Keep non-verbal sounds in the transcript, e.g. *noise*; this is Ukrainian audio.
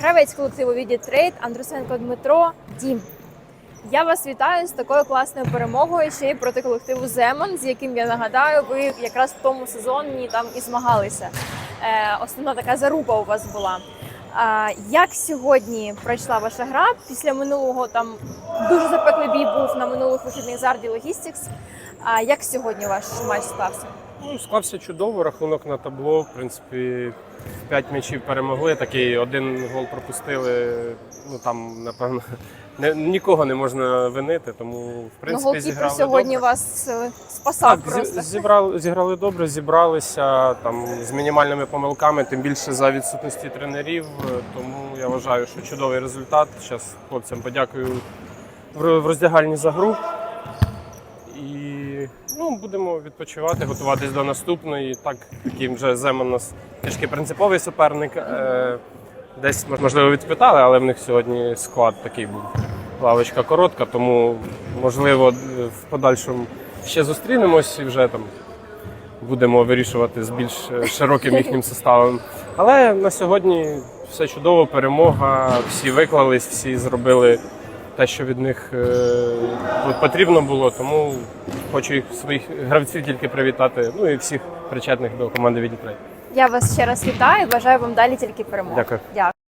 гравець колективу Трейд Андрусенко Дмитро Дім. Я вас вітаю з такою класною перемогою ще й проти колективу Земан, з яким я нагадаю, ви якраз в тому сезоні там і змагалися. Е, основна така заруба у вас була. А, як сьогодні пройшла ваша гра? Після минулого там дуже запеклий бій був на минулих вихідних Зарді Логістікс. А як сьогодні ваш матч склався? Ну, склався чудово, рахунок на табло. В принципі, п'ять м'ячів перемогли. Такий один гол пропустили. Ну там, напевно, *laughs* не, нікого не можна винити, тому в Ну, принципі голкіпер зіграли сьогодні добре. вас е, спасав Так, просто. зібрали, зіграли добре, зібралися там з мінімальними помилками, тим більше за відсутності тренерів. Е, Тому я вважаю, що чудовий результат. Зараз хлопцям подякую в роздягальні за гру. І ну, будемо відпочивати, готуватись до наступної. Так, таким вже Земан у нас трішки принциповий суперник. Е, Десь можливо відпитали, але в них сьогодні склад такий був. Лавочка коротка, тому можливо в подальшому ще зустрінемось і вже там будемо вирішувати з більш е, широким їхнім составом. Але на сьогодні все чудово, перемога, всі виклались, всі зробили те, що від них е, потрібно було. Тому хочу їх своїх гравців тільки привітати. Ну і всіх причетних до команди Відітрей. Я вас ще раз вітаю. Бажаю вам далі тільки перемоги. Дякую. Дякую.